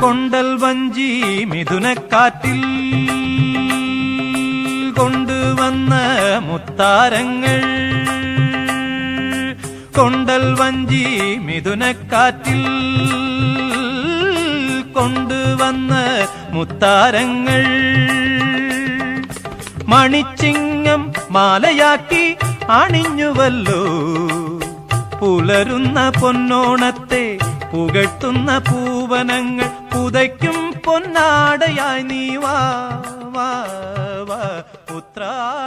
കൊണ്ടൽ വഞ്ചി മിഥുനക്കാറ്റിൽ കൊണ്ടുവന്ന മുത്താരങ്ങൾ. കൊണ്ടൽ വഞ്ചി മിഥുനക്കാറ്റിൽ കൊണ്ടുവന്ന മുത്താരങ്ങൾ. മണിച്ചിങ്ങം മാലയാക്കി അണിഞ്ഞുവല്ലോ. പുലരുന്ന പൊന്നോണത്തെ പുകഴ്ത്തുന്ന പൂവനങ്ങൾ. പുതയ്ക്കും പൊന്നാടയായി നീ വാ വാ വാ ഉത്രാട